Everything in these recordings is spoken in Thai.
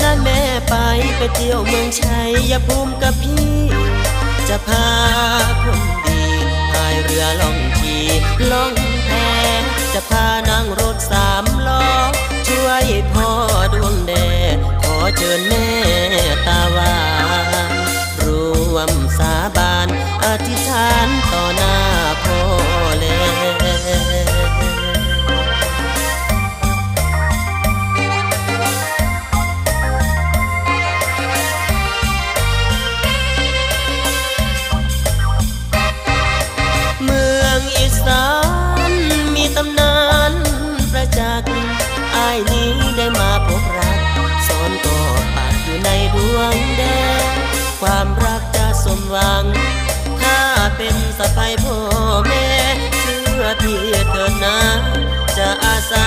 ถอะนะแม่ไปไปเที่ยวเมืองชัยอย่าภูมิกับพี่ จะพาคนดีพายเรือล่องทีล่องแพจะพานั่งรถสามล้อช่วยพ่อดวงแดขอเชิญแม่ายนี้ได้มาพบรักสอนก็ปักอยู่ในดวงแดง ความรักจะสมหวัง ถ้าเป็นสะพายพ่อแม่เชื่อพี่เถิดนะ จะอาสา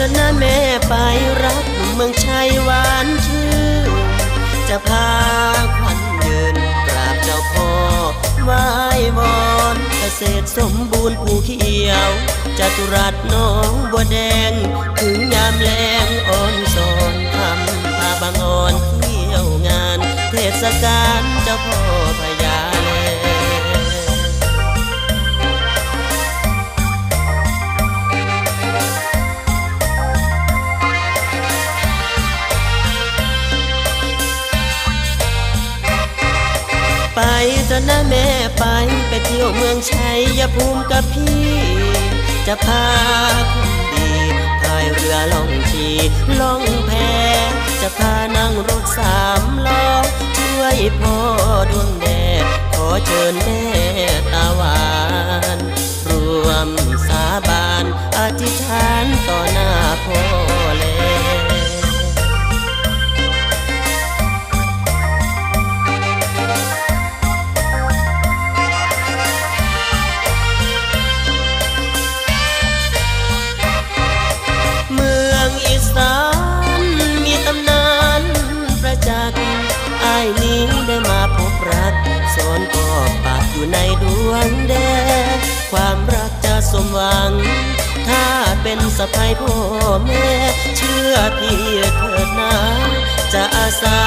ไปเถอนะแม่ไปรักหนุ่มเมืองชัยหวานชื่อจะพาขวัญยืนกราบเจ้าพ่อไหว้วอนเกษตรสมบูรณ์ภูเขียวจตุรัสน้องบัวแดง ถึงยามแรงอ่อนสอนทำพาบางอ่อนเที่ยวงาน เทศกาลเจ้าพ่อ ไปเถอะนะแม่ไปไปเที่ยวเมืองชัยอย่าภูมิกับพี่ จะพาคนดีพายเรือล่องชีล่องแพ จะพานั่งรถสามล้อช่วยพ่อดวงแดดขอเชิญแม่ตาหวาน มหวัง ถ้าเป็นสะพายพ่อแม่ เชื่อพี่เถิดนะจะอาสา